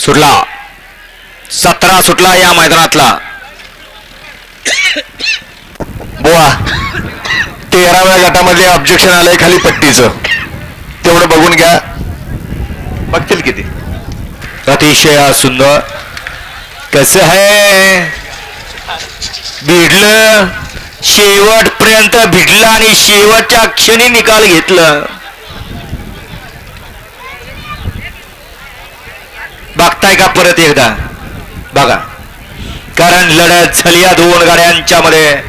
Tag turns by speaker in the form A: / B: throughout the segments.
A: सुटला. सतरा सुटला या मैदानातला.
B: बुवा तेराव्या गटामध्ये ऑब्जेक्शन आलंय खाली पट्टीचं. तेवढं बघून घ्या. बघतील किती.
A: अतिशय सुंदर. कसं आहे? भिडलं. शेवटपर्यंत भिडलं आणि शेवटच्या क्षणी निकाल घेतलं. बघताय का परत एकदा? बघा. कारण लढत झाली या दोन गाड्यांच्या मध्ये.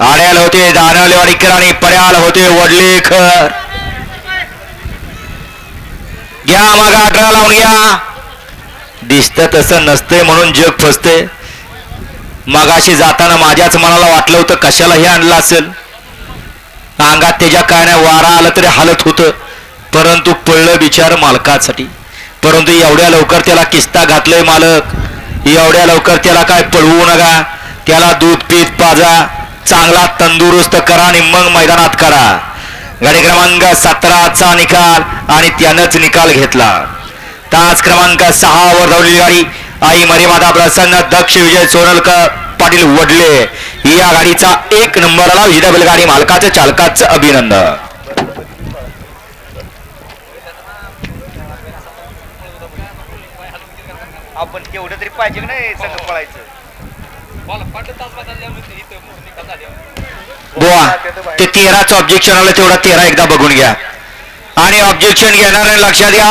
A: आड्याल होते दानवलेवाडीकर आणि पर्याल होते वडलेकर घ्या मग अठरा लावून घ्या. दिसत तसं नसते म्हणून जग फसते मगाशी जाताना माझ्याच मनाला वाटलं होतं कशाला हे आणलं असेल. अंगात त्याच्या काय वारा आलं तरी हालत होतं. परंतु पडलं बिचार मालकासाठी. परंतु एवढ्या लवकर त्याला किस्ता घातलंय मालक. एवढ्या लवकर त्याला काय पळवू नका. त्याला दूध पीत पाजा चांगला तंदुरुस्त करा आणि मग मैदानात करा. गाडी क्रमांक सतराचा निकाल आणि त्यानंच निकाल घेतला. तास क्रमांक सहा वर धावलेली गाडी. आई मरीमाता प्रसन्न दक्ष विजय सोनलकर पाटील वडले. या गाडीचा एक नंबरला विजेता बैलगाडी मालकाचं चालकाचं अभिनंदन.
C: आपण केवढं तरी पाहिजे की नाही संघ पळायचं?
A: बुवा ते तेराचं ऑब्जेक्शन आलं तेवढा तेरा एकदा बघून घ्या. आणि ऑब्जेक्शन घेणाऱ्या लक्षात घ्या.